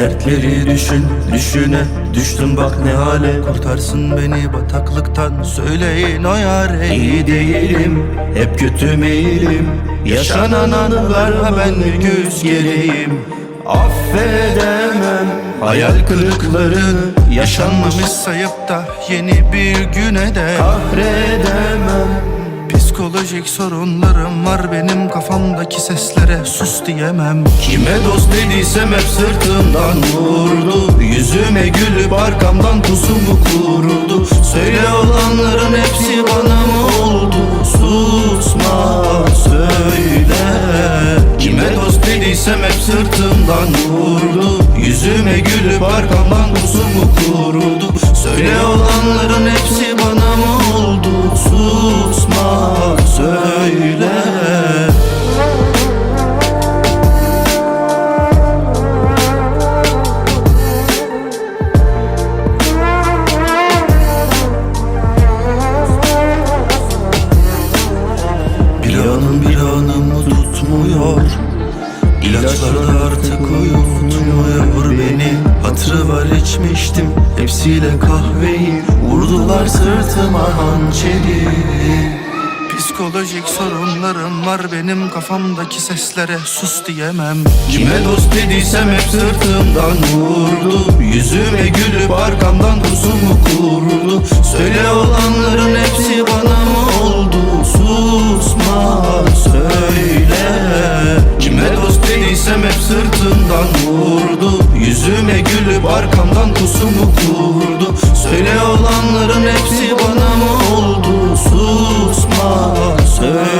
Dertleri düşün, düşüne. Düştüm bak ne hale Kurtarsın beni bataklıktan. Söyleyin o yare İyi değilim, hep kötü meyilim Yaşanan anılarla ben güz geleyim Affedemem Hayal kırıklarını. Yaşanmamış sayıp da Yeni bir güne de Kahredemem Psikolojik sorunlarım var. Benim kafamdaki seslere sus diyemem. Kime dost dediysem hep sırtımdan vurdu. Yüzüme gülüp arkamdan pusumu kurdu. Söyle olanların hepsi bana mı oldu? Susma söyle. Kime dost dediysem hep sırtımdan vurdu. Yüzüme gülüp arkamdan pusumu kurdu. Söyle olanların İlaçlar artık uyutmuyor beni. Hatırı var içmiştim hepsiyle kahveyi. Vurdular sırtıma hançeri. Psikolojik sorunlarım var benim kafamdaki seslere sus diyemem. Kime dost dediysem hep sırtımdan vurdu. Yüzüme gülüp arkamdan pusumu kurdu. Söyle olanların Yüzüme gülüp arkamdan pusumu kurdu Söyle olanların hepsi bana mı oldu? Susma söyle